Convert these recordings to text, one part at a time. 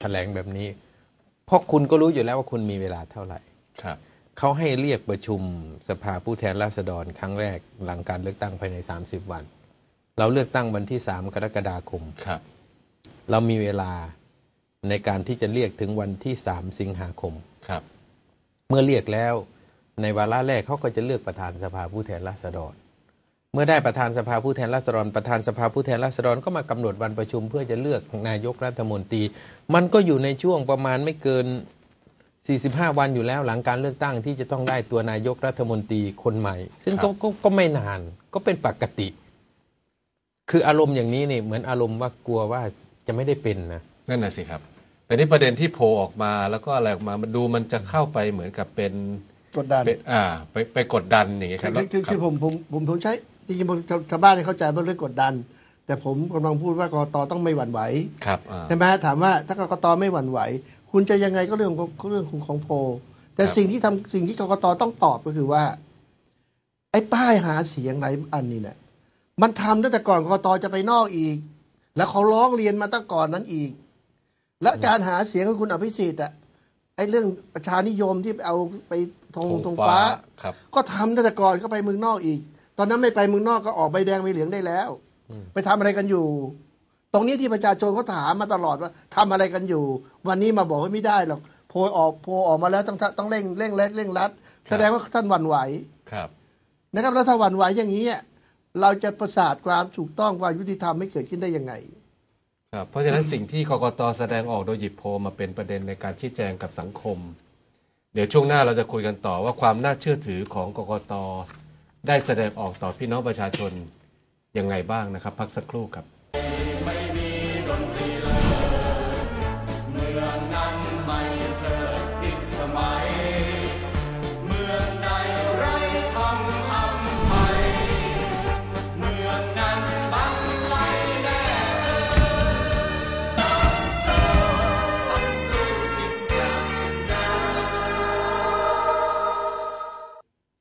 แถลงแบบนี้ เพราะคุณก็รู้อยู่แล้วว่าคุณมีเวลาเท่าไหร่ครับเขาให้เรียกประชุมสภาผู้แทนราษฎรครั้งแรกหลังการเลือกตั้งภายใน 30 วัน เราเลือกตั้งวันที่ 3 กรกฎาคมครับ เรามีเวลาในการที่จะเรียกถึงวันที่ 3 สิงหาคมครับ เมื่อเรียกแล้วในวาระแรกเขาก็จะเลือกประธานสภาผู้แทนราษฎร เมื่อได้ประธานสภาผู้แทนราษฎร ประธานสภาผู้แทนราษฎรก็มากำหนดวันประชุมเพื่อจะเลือกนายกรัฐมนตรี มันก็อยู่ในช่วงประมาณไม่เกิน 45 วันอยู่แล้วหลังการเลือกตั้งที่จะต้องได้ตัวนายกรัฐมนตรีคนใหม่ ซึ่งครัก็บก็ก็ไม่นานก็เป็นปกติ คืออารมณ์อย่างนี้เนี่ยเหมือนอารมณ์ว่ากลัวว่าจะไม่ได้เป็นนะนั่นน่ะสิครับ แต่นี่ประเด็นที่โผล่ออกมาแล้วก็อะไรออกมามันดูมันจะเข้าไปเหมือนกับเป็นกดดันเป็นอ่า ไปไปกดดันอย่างเงี้ยคคืรับอคือคือคคืรัอบผมผมผมผมใช้ จริงๆผมชาวชาวบ้านเนี่ยเข้าใจว่าเรื่องกดดัน แต่ผมกำลังพูดว่ากกตต้องไม่หวั่นไหวครับอ่าใช่ไหมถามว่าถ้ากกตไม่หวั่นไหว คุณจะยังไงก็เรื่องของเรื่องของของโพลแต่ครับสิ่งที่ทำสิ่งที่กกตต้องตอบก็คือว่า ไอ้ป้ายหาเสียงหลายอันนี่เนี่ยมันทำตั้งแต่ก่อนกกตจะไปนอกอีก แล้วเขาร้องเรียนมาตั้งก่อนนั้นอีก และการหาเสียงของคุณอภิสิทธิ์อะไอ้เรื่องประชานิยมที่เอาไปธงธงฟ้าครับก็ทำตั้งแต่ก่อนก็ไปเมืองนอกอีก ตอนนั้นไม่ไปเมืองนอกก็ออกใบแดงใบเหลืองได้แล้ว ไปทำอะไรกันอยู่ ตรงนี้ที่ประชาชนเขาถามมาตลอดว่าทำอะไรกันอยู่ วันนี้มาบอกว่าไม่ได้หรอกโพลออกโพลออกมาแล้วต้องต้องเร่งเร่งเร่งเร่งรัดแสดงว่าท่านหวั่นไหวครับนะครับแล้วถ้าหวั่นไหวอย่างนี้อะเราจะประสาทความถูกต้องความยุติธรรมไม่เกิดขึ้นได้ยังไงครับเพราะฉะนั้นสิ่งที่กกตแสดงออกโดยหยิบโพลมาเป็นประเด็นในการชี้แจงกับสังคม เดี๋ยวช่วงหน้าเราจะคุยกันต่อว่าความน่าเชื่อถือของกกต ได้แสดงออกต่อพี่น้องประชาชนยังไงบ้างนะครับ พักสักครู่ครับ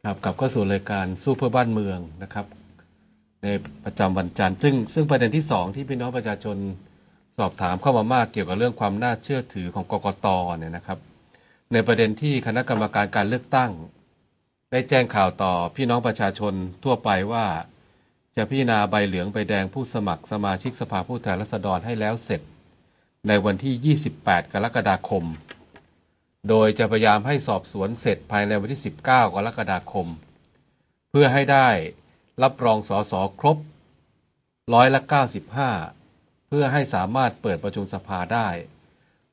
ครับกับเข้าสู่รายการสู้เพื่อบ้านเมืองนะครับ ในประจำวันจันทร์ซึ่งซึ่งประเด็นที่สองที่พี่น้องประชาชนสอบถามเข้ามามากเกี่ยวกับเรื่องความน่าเชื่อถือของกกตเนี่ยนะครับ ในประเด็นที่คณะกรรมการการเลือกตั้ง ได้แจ้งข่าวต่อพี่น้องประชาชนทั่วไปว่า จะพิจารณาใบเหลืองใบแดงผู้สมัครสมาชิกสภาผู้แทนราษฎรให้แล้วเสร็จ ในวันที่ 28 กรกฎาคม โดยจะพยายามให้สอบสวนเสร็จภายในวันที่ 19 กรกฎาคม เพื่อให้ได้รับรองสอสอครบร้อยละ 95 เพื่อให้สามารถเปิดประชุมสภาได้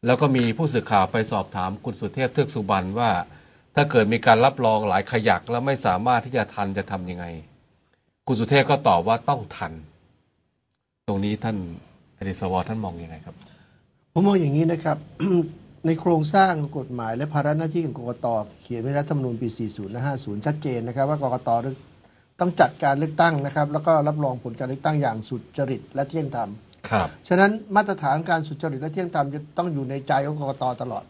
แล้วก็มีผู้สื่อข่าวไปสอบถามคุณสุเทพเทือกสุบรรณว่า ถ้าเกิดมีการรับรองหลายขยักแล้วไม่สามารถที่จะทันจะทำยังไง คุณสุเทพก็ตอบว่าต้องทัน ตรงนี้ท่านอดิศวรท่านมองยังไงครับ ผมมองอย่างนี้นะครับ ในโครงสร้างกฎหมาย และภาระหน้าที่ของกกตเขียนไว้ในรัฐธรรมนูญปี 40 และ 50 ชัดเจนนะครับ ว่ากกตต้องจัดการเลือกตั้งนะครับ แล้วก็รับรองผลการเลือกตั้งอย่างสุจริตและเที่ยงธรรมครับฉะนั้นมาตรฐานการสุจริตและเที่ยงธรรมจะต้องอยู่ในใจของกกตตลอด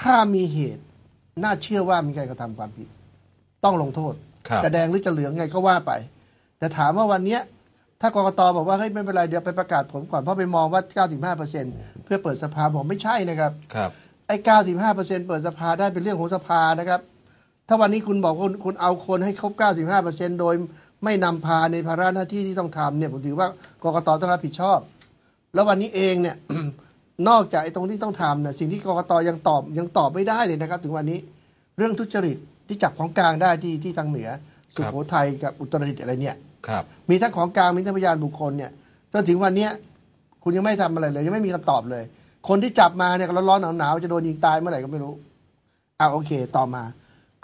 ถ้ามีเหตุน่าเชื่อว่ามีการกระทำความผิด ต้องลงโทษครับจะแดงหรือจะเหลืองไงก็ว่าไป แต่ถามว่าวันเนี้ย ถ้ากกตบอกว่าเฮ้ยไม่เป็นไรเดี๋ยวไปประกาศผลก่อนเพราะไปมองว่า 95%เพื่อเปิดสภาบอกไม่ใช่นะครับครับไอ้95%เปิดสภาได้เป็นเรื่องของสภานะครับ ถ้าวันนี้คุณบอกว่าคุณคุณเอาคนให้ครบ 95%โดยไม่นำพาในภาระหน้าที่ที่ต้องทำเนี่ยผมถือว่ากกตต้องรับผิดชอบ แล้ววันนี้เองเนี่ยนอกจากไอ้ตรงที่ต้องทำเนี่ยสิ่งที่กกตยังตอบยังตอบไม่ได้เลยนะครับ ถึงวันนี้เรื่องทุจริตที่จับของกลางได้ที่ที่ทางเหนือสุโขทัยกับอุตรดิตถ์อะไรเนี่ย ครับ มีทั้งของกลางมีทั้งพยานบุคคลเนี่ยจนถึงวันเนี้ยคุณยังไม่ทำอะไรเลย ยังไม่มีคำตอบเลย คนที่จับมาเนี่ยร้อนๆหนาวๆจะโดนยิงตายเมื่อไหร่ก็ไม่รู้อ่าโอเค ต่อมา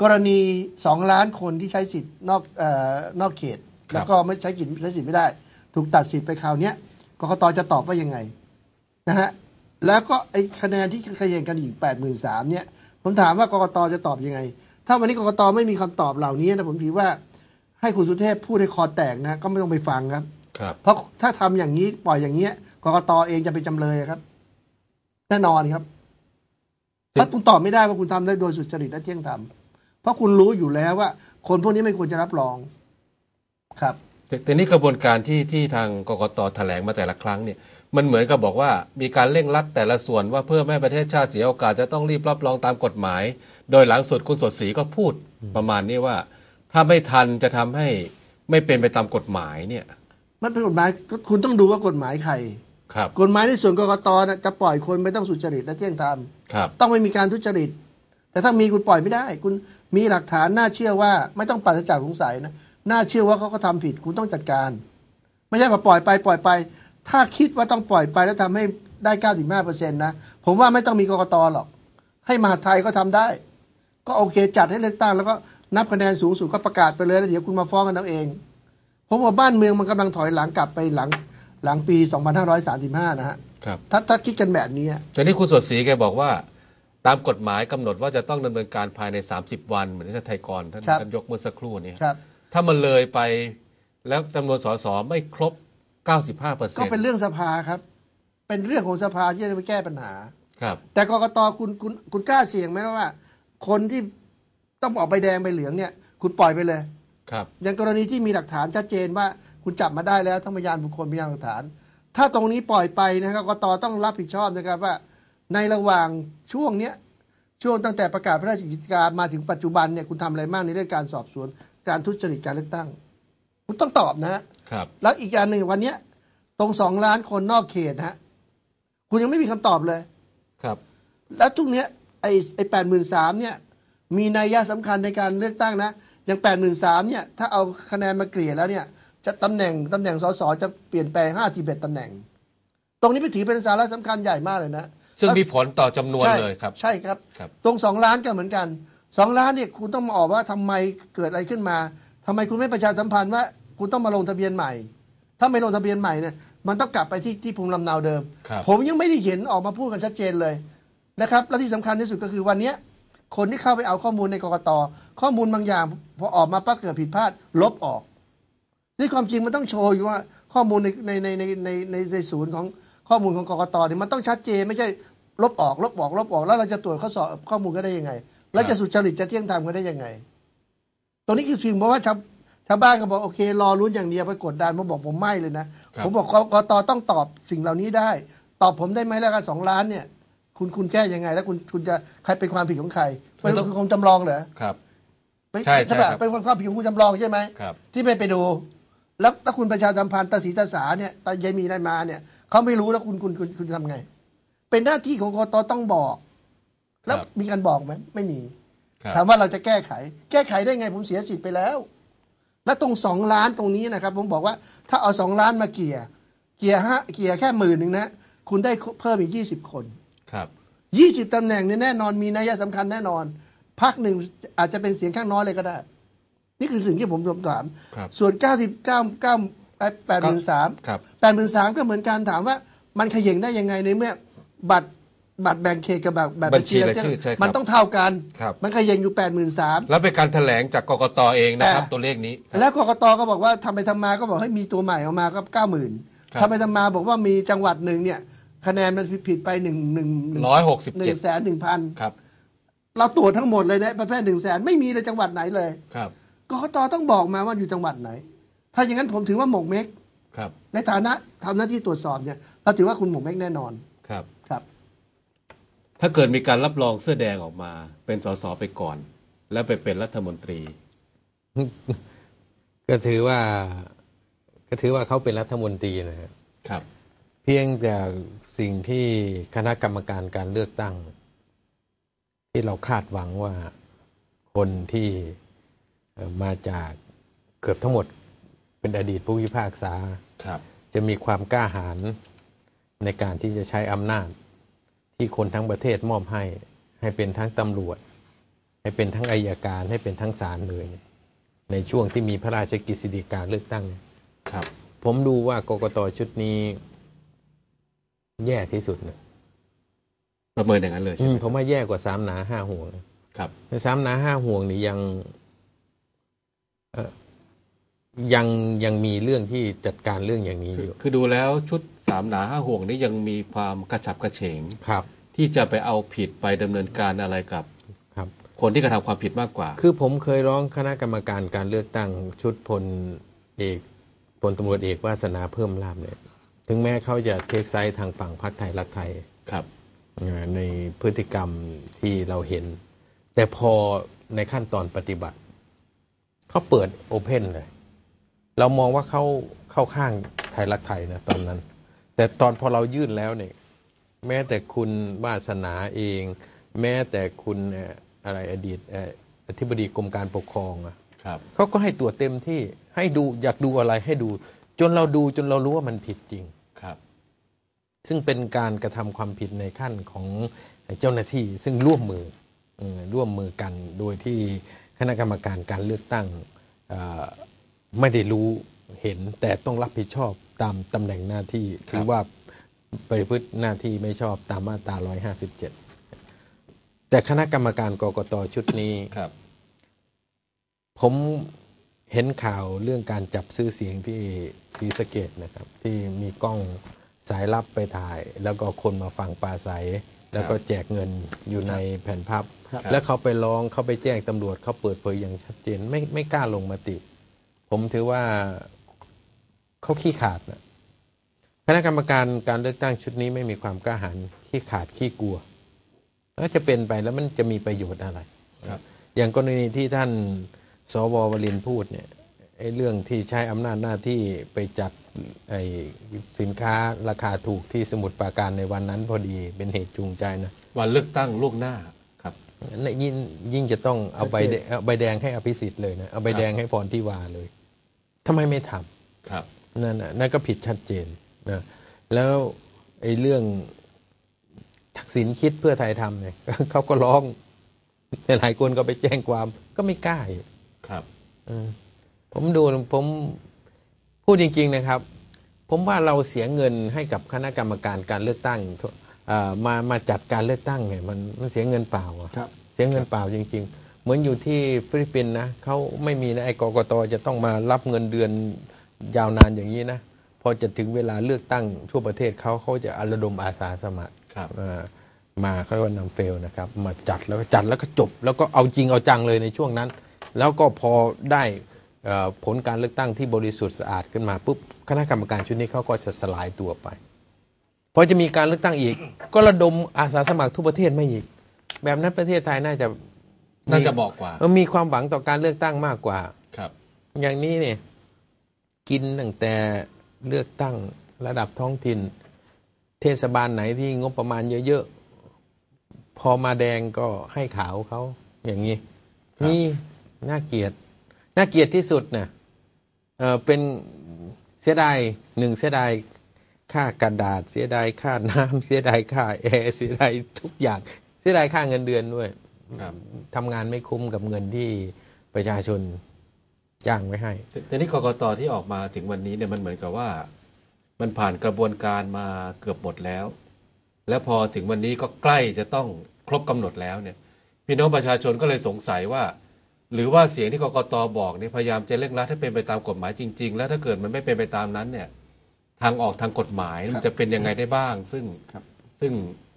กรณีสองล้านคนที่ใช้สิทธิ์นอกเอ่อนอกเขตแล้วก็ไม่ใช้กิจใช้สิทธิ์ไม่ได้ ถูกตัดสิทธิ์ไปคราวเนี้ยกกตจะตอบว่ายังไงนะฮะแล้วก็ไอ้คะแนนที่เขย่งกันอีกแปดหมื่นสามเนี่ย ผมถามว่ากกตจะตอบยังไง ถ้าวันนี้กกตไม่มีคำตอบเหล่านี้นะผมถือว่า ให้คุณสุเทพพูดให้คอแตกนะก็ไม่ต้องไปฟังครับ ครับ เพราะถ้าทำอย่างนี้ปล่อยอย่างเงี้ยกกตเองจะเป็นจำเลยครับ แน่นอนครับเพราะคุณตอบไม่ได้ว่าคุณทำได้โดยสุจริตและเที่ยงธรรมเพราะคุณรู้อยู่แล้วว่า คนพวกนี้ไม่ควรจะรับรองครับแต่แต่นี่กระบวนการที่ที่ทางกกตแถลงมาแต่ละครั้งเนี่ยมันเหมือนกับบอกว่ามีการเร่งรัดแต่ละส่วนว่าเพื่อไม่ให้ประเทศชาติเสียโอกาสจะต้องรีบรับรองตามกฎหมาย โดยหลังสุดคุณสดศรีก็พูดประมาณนี้ว่า ถ้าไม่ทันจะทำให้ไม่เป็นไปตามกฎหมายเนี่ยมันเป็นกฎหมายคุณต้องดูว่ากฎหมายใคร ครับกฎหมายในส่วนกกตนะจะปล่อยคนไม่ต้องสุจริตและเที่ยงธรรม ครับ ต้องไม่มีการทุจริต แต่ถ้ามีคุณปล่อยไม่ได้ คุณมีหลักฐานน่าเชื่อว่าไม่ต้องปราศจากสงสัยนะน่าเชื่อว่าเขาก็ทำผิดคุณต้องจัดการ ไม่ใช่ว่าปล่อยไปปล่อยไป ถ้าคิดว่าต้องปล่อยไปแล้วทำให้ได้95เปอร์เซ็นต์นะผมว่าไม่ต้องมีกกตหรอก ให้มหาดไทยก็ทำได้ ก็โอเคจัดให้เลือกตั้งแล้วก็ นับคะแนนสูงสุดก็ประกาศไปเลยแล้วเดี๋ยวคุณมาฟ้องกันเอาเอง ผมว่าบ้านเมืองมันกำลังถอยหลังกลับไปหลังหลังปี 2535 นะฮะครับถ้าถ้าคิดกันแบบนี้ทีนี้คุณสดศรีแกบอกว่า ตามกฎหมายกำหนดว่าจะต้องดำเนินการภายใน 30 วันเหมือนที่ท่านไทยกรท่านครับท่านยกเมื่อสักครู่นี้ครับถ้ามันเลยไปแล้วจำนวนสสไม่ครบ 95เปอร์เซ็ก็นต์เป็นเรื่องสภาครับ เป็นเรื่องของสภาที่จะไปแก้ปัญหา ครับ แต่กกตคุณคุณคุณกล้าเสี่ยงไหมว่า คนที่ ต้องออกใบแดงใบเหลืองเนี่ย คุณปล่อยไปเลยครับอย่างกรณีที่มีหลักฐานชัดเจนว่าคุณจับมาได้แล้วทั้งพยานบุคคลพยานหลักฐาน ถ้าตรงนี้ปล่อยไปนะครับกกตต้องรับผิดชอบนะครับว่า ในระหว่างช่วงเนี้ยช่วงตั้งแต่ประกาศพระราชกิจการมาถึงปัจจุบันเนี่ยคุณทำอะไรบ้างในเรื่องการสอบสวน การทุจริตการเลือกตั้ง คุณต้องตอบนะฮะครับ แล้วอีกอย่างหนึ่งวันเนี้ยตรงสองล้านคนนอกเขตนะฮะคุณยังไม่มีคำตอบเลยครับ แล้วทุกเนี้ยไอ้ไอ้แปดหมื่นสามเนี่ย มีนัยยะสำคัญในการเลือกตั้งนะอย่างแปดหมื่นสามเนี่ยถ้าเอาคะแนนมาเกลี่ยแล้วเนี่ยจะตำแหน่งตำแหน่งสสจะเปลี่ยนแปลงห้าสิบเอ็ดตำแหน่ง ตรงนี้เป็นถือเป็นสาระสำคัญใหญ่มากเลยนะ ซึ่งแล้วมีผลต่อจำนวนใช่เลยครับ ใช่ครับครับ ตรงสองล้านก็เหมือนกันสองล้านเนี่ยคุณต้องมาออกว่าทำไมเกิดอะไรขึ้นมาทำไมคุณไม่ประชาสัมพันธ์ว่าคุณต้องมาลงทะเบียนใหม่ ถ้าไม่ลงทะเบียนใหม่เนี่ยมันต้องกลับไปที่ที่ภูมิลำเนาเดิมครับผมยังไม่ได้เห็นออกมาพูดกันชัดเจนเลยนะครับ และที่สำคัญที่สุดก็คือวันเนี้ย คนที่เข้าไปเอาข้อมูลในกกตข้อมูลบางอย่างพอออกมาปั๊บเกิดผิดพลาดลบออก นี่ความจริงมันต้องโชว์อยู่ว่าข้อมูลในในในในในในในศูนย์ของข้อมูลของกกตเนี่ยมันต้องชัดเจนไม่ใช่ลบออกลบออกลบออกแล้วเราจะตรวจข้อสอบข้อมูลก็ได้ยังไง แล้วจะสุจริตจะเที่ยงธรรมก็ได้ยังไง ตรงนี้คือสิ่งเพราะว่าชาวชาวบ้านก็บอกโอเค รอรุ้นอย่างเดียวไปกดดันผมบอกผมไม่เลยนะครับผมบอกกกตต้องตอบสิ่งเหล่านี้ได้ ตอบผมได้ไหมแล้วกันสองล้านเนี่ย คุณคุณแก้ยังไง แล้วคุณคุณจะใครเป็นความผิดของใครเป็นคือคงจำลองเหรอครับไม่ใช่ใช่ปะครับเป็นความผิดของคุณจำลองใช่ไหมครับ ที่ไม่ไปดู แล้วถ้าคุณประชาสัมพันธ์ตาสีตาสาเนี่ยตายายมีได้มาเนี่ยเขาไม่รู้แล้วคุณคุณคุณคุณทำไง เป็นหน้าที่ของกตต้องบอก แล้วครับมีการบอกไหมไม่มีครับถามว่าเราจะแก้ไข แก้ไขได้ไงผมเสียสิทธิ์ไปแล้ว แล้วตรงสองล้านตรงนี้นะครับ ผมบอกว่าถ้าเอาสองล้านมาเกลี่ยเกลี่ยห้าเกลี่ยแค่หมื่นหนึ่งนะ คุณได้เพิ่มอีกยี่สิบคน ครับยี่สิบตำแหน่งเนี่ยแน่นอนมีนัยสำคัญแน่นอนพักหนึ่งอาจจะเป็นเสียงข้างน้อยเลยก็ได้ นี่คือสิ่งที่ผมถามครับส่วนเก้าสิบเก้าเก้าแปดหมื่นสามครับแปดหมื่นสามก็เหมือนการถามว่า มันเขย่งได้ยังไงในเมื่อบัตรบัตรแบ่งเขตกับแบบแบบบัญชีรายชื่อใช่ครับมันต้องเท่ากันครับมันเขย่งอยู่แปดหมื่นสามแล้วเป็นการแถลงจากกกตเองนะครับแต่ตัวเลขนี้ครับแล้วกกตก็บอกว่าทำไปทำมาก็บอกให้มีตัวใหม่ออกมาก็เก้าหมื่นครับทำไปทำมาบอกว่ามีจังหวัดหนึ่งเนี่ย คะแนนมันผิดไปหนึ่งหนึ่งร้อยหกสิบหนึ่เจ็ดงแสนหนึ่งพันครับ เราตรวจทั้งหมดเลยนะประเภทหนึ่งแสนไม่มีเลยจังหวัดไหนเลยครับกกตต้องบอกมาว่าอยู่จังหวัดไหน ถ้าอย่างนั้นผมถือว่าหมกเม็กครับในฐานะทำหน้าที่ตรวจสอบเนี่ยเราถือว่าคุณหมกเม็กแน่นอนครับครับ ถ้าเกิดมีการรับรองเสื้อแดงออกมา เป็นสสไปก่อน แล้วไปเป็นรัฐมนตรี ก็ถือว่า ก็ถือว่าเขาเป็นรัฐมนตรีนะครับครับเพียงแต่สิ่งที่คณะกรรมการการเลือกตั้ง ที่เราคาดหวังว่าคนที่เอ่อมาจากเกือบทั้งหมดเป็นอดีตผู้พิพากษาครับจะมีความกล้าหาญในการที่จะใช้อำนาจ ที่คนทั้งประเทศมอบให้ ให้เป็นทั้งตำรวจ ให้เป็นทั้งอายการให้เป็นทั้งศาลเลย ในช่วงที่มีพระราชกฤษฎีกาเลือกตั้งครับ ผมดูว่ากกตชุดนี้ แย่ที่สุดนะประเมินอย่างนั้นเลยอืใช่ไหมมผมว่าแย่กว่าสามหนาห้าห่วง ครับในสามหนาห้าห่วงนี่ยังเอ่อยังยังมีเรื่องที่จัดการเรื่องอย่างนี้คืออยู่ คือดูแล้วชุดสามหนาห้าห่วงนี้ยังมีความกระฉับกระเฉงครับ ที่จะไปเอาผิดไปดำเนินการอะไรกับครับ คนที่กระทำความผิดมากกว่า คือผมเคยร้องคณะกรรมการการเลือกตั้งชุดพลเอกพลตำรวจเอกวาสนาเพิ่มลาบเนี่ย ถึงแม้เขาจะเทคไซส์ทางฝั่งพรรคไทยรักไทยครับเอ่อในพฤติกรรมที่เราเห็น แต่พอในขั้นตอนปฏิบัติ เขาเปิดโอเพนเลย เรามองว่าเขาเข้าข้างไทยรักไทยนะตอนนั้น แต่ตอนพอเรายื่นแล้วเนี่ยแม้แต่คุณวาสนาเอง แม้แต่คุณเอ่ออะไรอดีตเอ่ออธิบดีกรมการปกครองอะครับเขาก็ให้ตรวจเต็มที่ให้ดูอยากดูอะไรให้ดู จนเราดูจนเรารู้ว่ามันผิดจริงครับ ซึ่งเป็นการกระทำความผิดในขั้นของเจ้าหน้าที่ซึ่งร่วมมือเอ่อร่วมมือกันโดยที่คณะกรรมการการเลือกตั้งเอ่อไม่ได้รู้เห็นแต่ต้องรับผิดชอบตามตำแหน่งหน้าที่ถือว่าปฏิพฤติหน้าที่ไม่ชอบตามมาตรา 157 แต่คณะกรรมการกกตชุดนี้ครับผมเห็นข่าวเรื่องการจับซื้อเสียงที่ศรีสะเกดนะครับ ที่มีกล้อง สายลับไปถ่าย แล้วก็คนมาฟังปลาใส แล้วก็แจกเงินอยู่ในแผ่นพับครับ แล้วเขาไปร้องเขาไปแจ้งตำรวจเขาเปิดเผยอย่างชัดเจนไม่ไม่กล้าลงมติ ผมถือว่าเขาขี้ขาดนะคณะกรรมการการเลือกตั้งชุดนี้ไม่มีความกล้าหาญขี้ขาดขี้กลัวแล้วจะเป็นไปแล้วมันจะมีประโยชน์อะไรครับอย่างกรณีที่ท่านสววรินทร์พูดเนี่ย ไอ้เรื่องที่ใช้อำนาจหน้าที่ไปจัดไอ้สินค้าราคาถูกที่สมุทรปราการในวันนั้นพอดีเป็นเหตุจูงใจนะวันเลือกตั้งล่วงหน้าครับนั่นยิ่งยิ่งจะต้องเอาใบแดงเอาใบแดงให้อภิสิทธิ์เลยนะ เอาใบแดงให้พรทิวาเลยทำไมไม่ทำครับนั่นน่ะนั่นก็ผิดชัดเจนนะแล้วไอ้เรื่องทักษิณคิดเพื่อไทยทำเนี่ยเขาก็ร้องแต่หลายคนก็ไปแจ้งความก็ไม่กล้าอีกครับ อืม ผมดูผมพูดจริง ๆนะครับ ผมว่าเราเสียเงินให้กับคณะกรรมการการเลือกตั้งเอ่อมามาจัดการเลือกตั้งเนี่ยมันมันเสียเงินเปล่าอะครับเสียเงินเปล่าจริง ๆ เหมือนอยู่ที่ฟิลิปปินส์นะเขาไม่มีนะไอ้กกตจะต้องมารับเงินเดือนยาวนานอย่างนี้นะพอจะถึงเวลาเลือกตั้งทั่วประเทศเขาเขาจะอระดมอาสาสมัครครับเอ่อมาเขาเรียกว่านำเฟลนะครับมาจัดแล้วก็จัดแล้วก็จบ แล้วก็เอาจริงเอาจังเลยในช่วงนั้น แล้วก็พอได้เอ่อ ผลการเลือกตั้งที่บริสุทธิ์สะอาดขึ้นมาปุ๊บคณะกรรมการชุดนี้เขาก็จะสลายตัวไปพอจะมีการเลือกตั้งอีก ก็ระดมอาสาสมัครทั่วประเทศไม่อีก แบบนั้นประเทศไทยน่าจะน่าจะบอกกว่ามันมีความหวังต่อการเลือกตั้งมากกว่าครับ อย่างนี้เนี่ยกินตั้งแต่เลือกตั้งระดับท้องถิ่น เทศบาลไหนที่งบประมาณเยอะๆพอมาแดงก็ให้ขาวเขาอย่างนี้ครับนี่น่าเกลียด น่าเกลียดที่สุดนะเออเป็นเสียดายหนึ่งเสียดายค่ากระดาษ เสียดายค่าน้ำเสียดายค่าแอร์เสียดายทุกอย่าง เสียดายค่าเงินเดือนด้วยครับทำงานไม่คุ้มกับเงินที่ประชาชนจ้างไว้ให้แต่แต่นี่กกตที่ออกมาถึงวันนี้เนี่ยมันเหมือนกับว่า มันผ่านกระบวนการมาเกือบหมดแล้ว แล้วพอถึงวันนี้ก็ใกล้จะต้องครบกำหนดแล้วเนี่ย พี่น้องประชาชนก็เลยสงสัยว่า หรือว่าเสียงที่กกตบอกเนี่ยพยายามจะเร่งรัดให้เป็นไปตามกฎหมายจริง ๆ แล้วถ้าเกิดมันไม่เป็นไปตามนั้นเนี่ย ทางออกทางกฎหมายมันจะเป็นยังไงได้บ้าง ซึ่งครับซึ่ง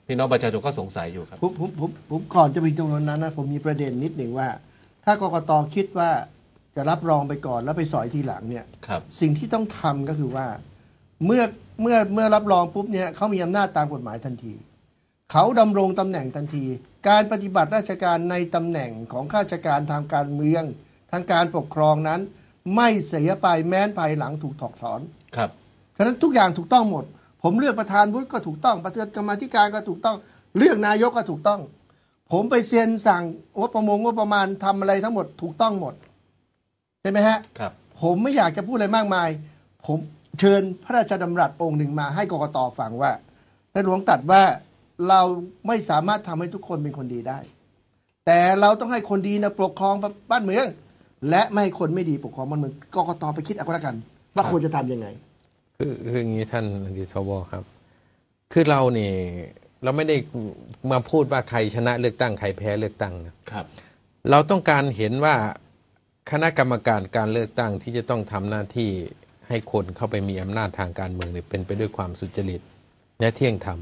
พี่น้องประชาชนก็สงสัยอยู่ครับผมผมผมผมก่อนจะไปตรงนั้นนะผมมีประเด็นนิดหนึ่งว่า ถ้ากกตคิดว่าจะรับรองไปก่อนแล้วไปสอยทีหลังเนี่ยครับสิ่งที่ต้องทำก็คือว่า เมื่อเมื่อเมื่อรับรองปุ๊บเนี่ยเขามีอำนาจตามกฎหมายทันที เขาดำรงตำแหน่งทันที การปฏิบัติราชการในตำแหน่งของข้าราชการทางการเมือง ทางการปกครองนั้น ไม่เสียไปแม้นภายหลังถูกถอกถอนครับฉะนั้นทุกอย่างถูกต้องหมด ผมเลือกประธานวุฒิก็ถูกต้อง ประธานกรรมาธิการก็ถูกต้อง เลือกนายกก็ถูกต้อง ผมไปเซ็นสั่งงบประมงงบประมาณทำอะไรทั้งหมดถูกต้องหมดใช่ไหมฮะครับ ผมไม่อยากจะพูดอะไรมากมาย ผมเชิญพระราชดำรัสองค์หนึ่งมาให้กกตฟังว่าในหลวงตรัดว่า เราไม่สามารถทำให้ทุกคนเป็นคนดีได้ แต่เราต้องให้คนดีนะปกครองบ้านเมือง และไม่ให้คนไม่ดีปกครองบ้านเมืองกกตไปคิดเอาก็แล้วกัน ว่าควรจะทำยังไง คือคืออย่างนี้ท่านอดีตสวครับ คือเราเนี่ยเราไม่ได้มาพูดว่าใครชนะเลือกตั้งใครแพ้เลือกตั้งนะครับ เราต้องการเห็นว่าคณะกรรมการการเลือกตั้งที่จะต้องทำหน้าที่ให้คนเข้าไปมีอำนาจทางการเมืองเนี่ยเป็นไปด้วยความสุจริตและเที่ยงธรรม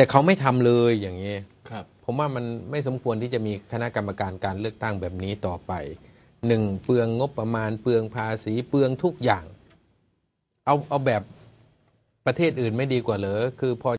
แต่เขาไม่ทำเลยอย่างนี้ครับผมว่ามันไม่สมควรที่จะมีคณะกรรมการการเลือกตั้งแบบนี้ต่อไปหนึ่งเปลืองงบประมาณเปลืองภาษีเปลืองทุกอย่าง เอาเอาแบบประเทศอื่นไม่ดีกว่าเหรอคือพอ